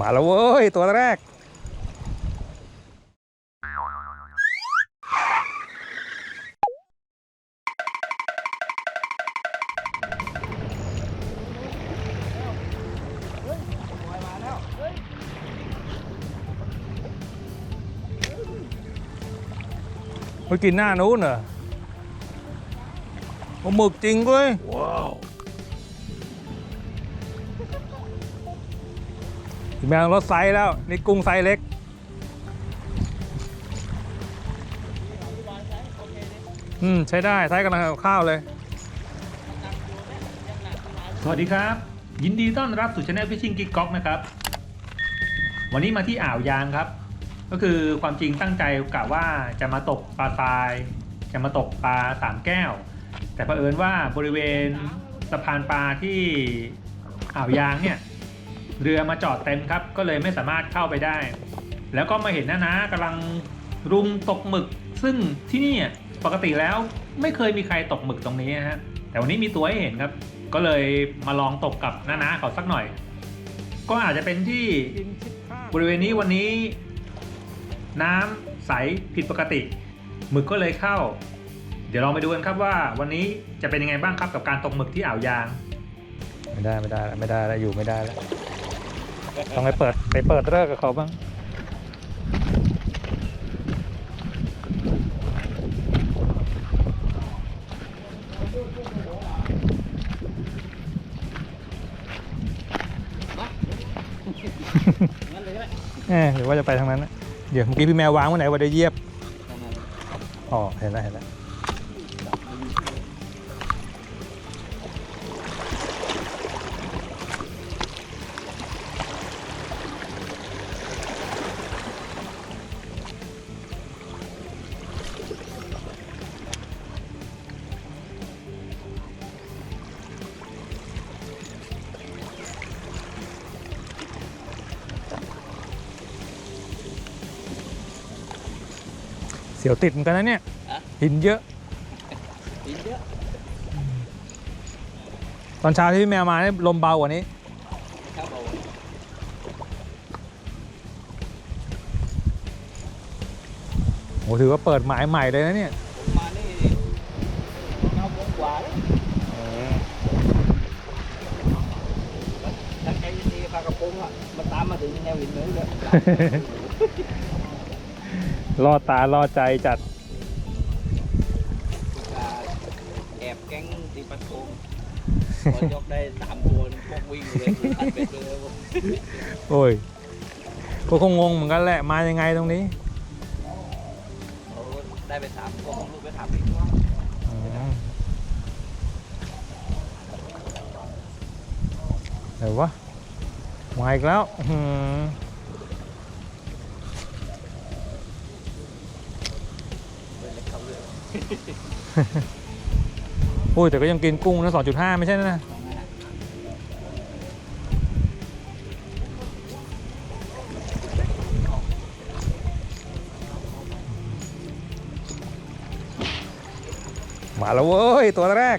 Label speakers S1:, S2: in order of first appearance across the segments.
S1: มาแล้วเว้ย ตัวแรกไปกินหน้านู้นเหรอปลาหมึกจริงเว้ยว้าว แมวรถไซส์แล้ว นี่กุ้งไซส์เล็ก อืม ใช้ได้ไซส์กำลังกับข้าวเลย
S2: สวัสดีครับ ยินดีต้อนรับสู่ช anel Fishing Geek Gok นะครับ วันนี้มาที่อ่าวยางครับ ก็คือความจริงตั้งใจกะว่าจะมาตกปลาทราย จะมาตกปลาสามแก้ว แต่เผอิญว่าบริเวณสะพานปลาที่อ่าวยางเนี่ย เรือมาจอดเต็มครับ ก็เลยไม่สามารถเข้าไปได้ แล้วก็มาเห็นน้านะกำลังรุมตกหมึก ซึ่งที่นี่ปกติแล้วไม่เคยมีใครตกหมึกตรงนี้นะฮะแต่วันนี้มีตัวให้เห็นครับ ก็เลยมาลองตกกับน้านะเขาสักหน่อย ก็อาจจะเป็นที่บริเวณนี้วันนี้ น้ำใสผิดปกติหมึกก็เลยเข้า เดี๋ยวลองไปดูกันครับว่าวันนี้จะเป็นยังไงบ้างครับกับการตกหมึกที่อ่าวยาง
S1: ไม่ได้ไม่ได้ไม่ได้แล้วอยู่ไม่ได้แล้ว ต้องไปเปิดไปเปิดเลิกกับเขาบ้างเออหรือว่าจะไปทางนั้นนะเดี๋ยวเมื่อกี้พี่แมววางไว้ไหนว่าได้เหยียบ อ๋อ เห็นแล้วเห็นแล้ว เสียวติดเหมือนกันนะเนี่ย
S3: ฮะ
S1: หินเยอะ
S3: กินเยอะ
S1: ตอนเช้าที่พี่แมวมาเนี่ยลมเบากว่านี้
S3: ครับผม
S1: โหถือว่าเปิดหมายใหม่เลยนะเนี่ย
S3: ผมมานี่เก้าโมงกว่าแล้วตั้งใจจะตีปลากระพงอะมาตามมาถึงแนวหินเลยเลย
S1: ล่อตาล่อใจจัด
S3: แอบแก๊งตีปลากระพงพอยกได้สามตัวนี่พวกวิ่งเลยอัดไปเลยผม
S1: โอ้ยก็คงงงเหมือนกันแหละ มายังไงตรงนี้
S3: เขาได้ไปสามตัวผมลูกไปถามอีกว่า
S1: อืมไหนวะมาอีกแล้ว อื้อหือ
S3: เลยเข้าเรื่อง
S1: โอ้ยแต่ก็ยังกินกุ้งนะ2.5 ไม่ใช่นะ มาแล้วเว้ย ตัวแรก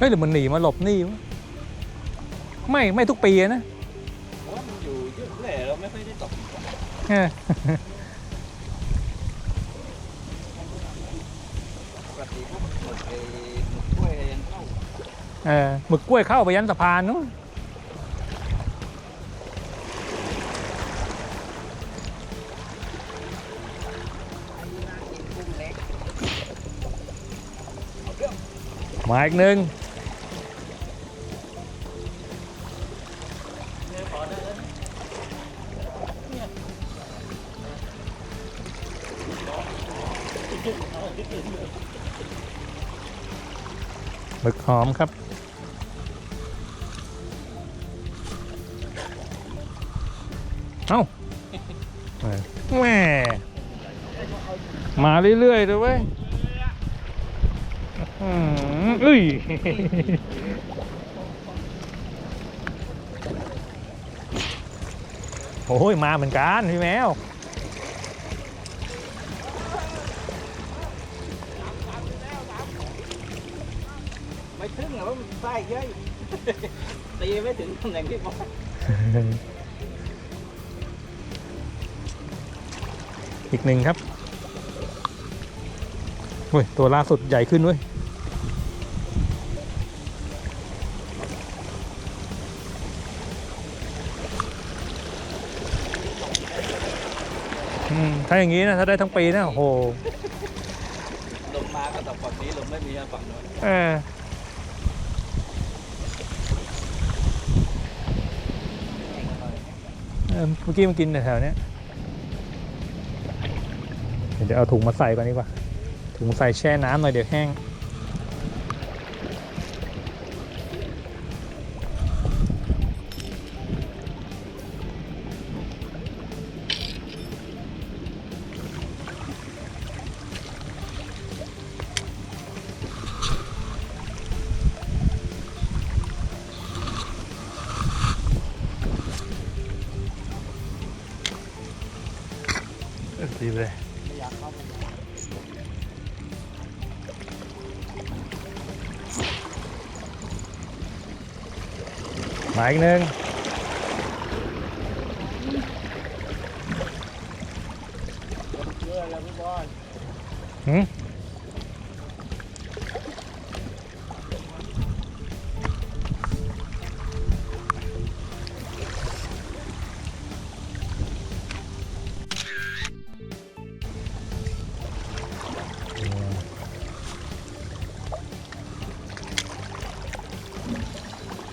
S1: เฮ้ยหรือมันหนีมาหลบหนี้วะไม่ไม่ทุกปีนะ
S3: เพรว่ามันอยู่เยอะแหล่เราไม่ค่อยได้ตก
S1: เน
S3: หมึย
S1: หมึกกล้วยเข้าไปยันสะพานนู้นมาอีกหนึ่ง หมึกหอมครับ เอ้าแหม่มาเรื่อยๆเลยเว้ยอุ้ยโอ้ยมาเหมือนกันพี่แมว
S3: ไม่ถึงหรอกมันไส้เยอะตีไม่ถึงตำแหน่งที่บอก
S1: อีกหนึ่งครับเฮ้ยตัวล่าสุดใหญ่ขึ้นเว้ยอืมถ้าอย่างนี้นะ ถ้าได้ทั้งปีนะ โอ้โห
S3: ลงมาก็ตกฝั่งนี้ลงไม่มีฝั่งโน้น
S1: เออ เมื่อกี้มันกินแถวๆเนี้ยเดี๋ยวเอาถุงมาใส่ก่อนดีกว่า ถุงใส่แช่น้ำหน่อยเดี๋ยวแห้ง ดีเลย
S3: ไ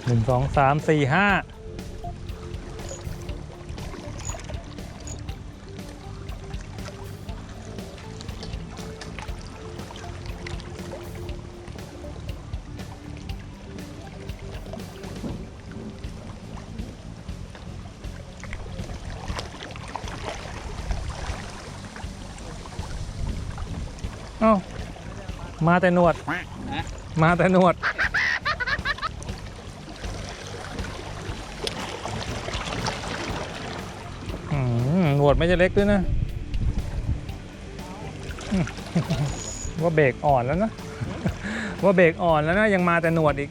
S3: ห
S1: นึ่ง
S3: เชื่อแล้วพี่บอล
S1: หืมหนึ่งสองสามสี่ห้าเอ้ามาแต่หนวด
S3: นะ
S1: มาแต่หนวด หนวดไม่ใช่เล็กด้วยนะ ว่าเบรกอ่อนแล้วนะ ว่าเบรกอ่อนแล้วนะ ยังมาแต่หนวดอีก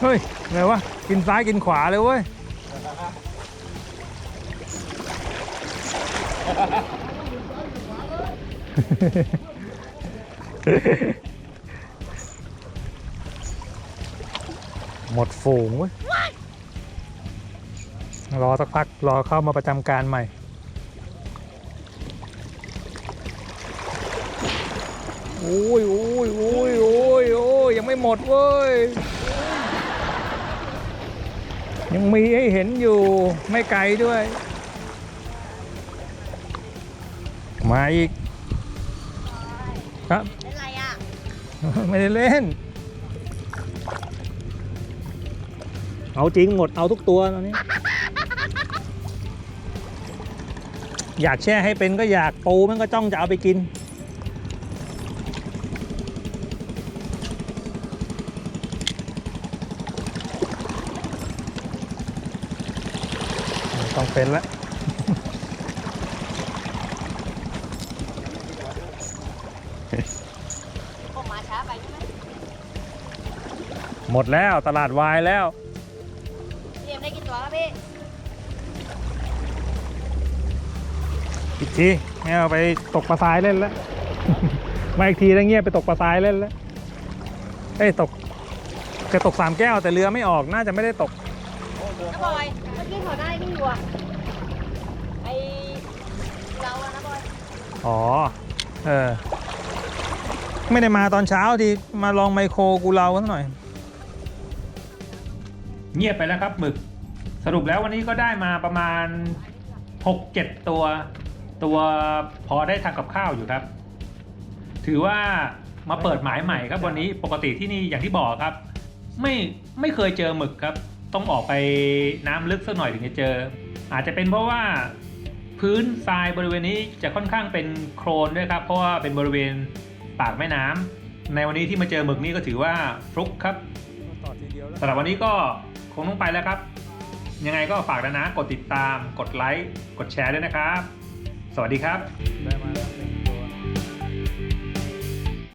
S1: เฮ้ยไงวะ กินซ้ายกินขวาเลยเว้ย หมดฝูงเว้ยรอสักพักรอเข้ามาประจำการใหม่ โอ้ยโอ้ยโอ้ยโอ้ยโอ้ยยังไม่หมดเว้ย ยังมีให้เห็นอยู่ไม่ไกลด้วย มาอีกครับ
S4: เป็นไรอะ
S1: ไม่ได้เล่น เอาจริงหมดเอาทุกตัวตอนนี้ อยากแช่ให้เป็นก็อยากปูมันก็จ้องจะเอาไปกิน ต้องเป็นแล้ว
S4: ผมมาช้าไปใช่ไหม
S1: หมดแล้วตลาดวายแล้ว
S4: พี่เอ็มได้กี่ตัวครับพี่
S1: อีกทีไม่เอาไปตกปลาทรายเล่นแล้ว มาอีกทีแล้วเงียบไปตกปลาทรายเล่นแล้วเอ้ยตกจะตกสามแก้วแต่เรือไม่ออกน่าจะไม่ได้ตก
S3: โอ้เรือ
S4: น้าบอยเมื่อมื่อกี้ถอดได้นี่อยู่อะไอเราอะนะบอย
S1: อ๋อเออไม่ได้มาตอนเช้าทีมาลองไมโครกูเรากันหน่อย
S2: เงียบไปแล้วครับหมึก สรุปแล้ววันนี้ก็ได้มาประมาณ 6-7 ตัว ตัวพอได้ทำกับข้าวอยู่ครับ ถือว่ามาเปิดหมายใหม่ครับวันนี้ปกติที่นี่อย่างที่บอกครับ ไม่ไม่เคยเจอหมึกครับ ต้องออกไปน้ำลึกสักหน่อยถึงจะเจอ อาจจะเป็นเพราะว่าพื้นทรายบริเวณนี้จะค่อนข้างเป็นโครนด้วยครับ เพราะว่าเป็นบริเวณปากแม่น้ำในวันนี้ที่มาเจอหมึกนี่ก็ถือว่าฟลุกครับสำหรับวันนี้ก็ คงต้องไปแล้วครับ ยังไงก็ฝากนะนะ กดติดตาม กดไลค์ กดแชร์ด้วยนะครับ สวัสดีครับ
S1: ได้มาแล้ว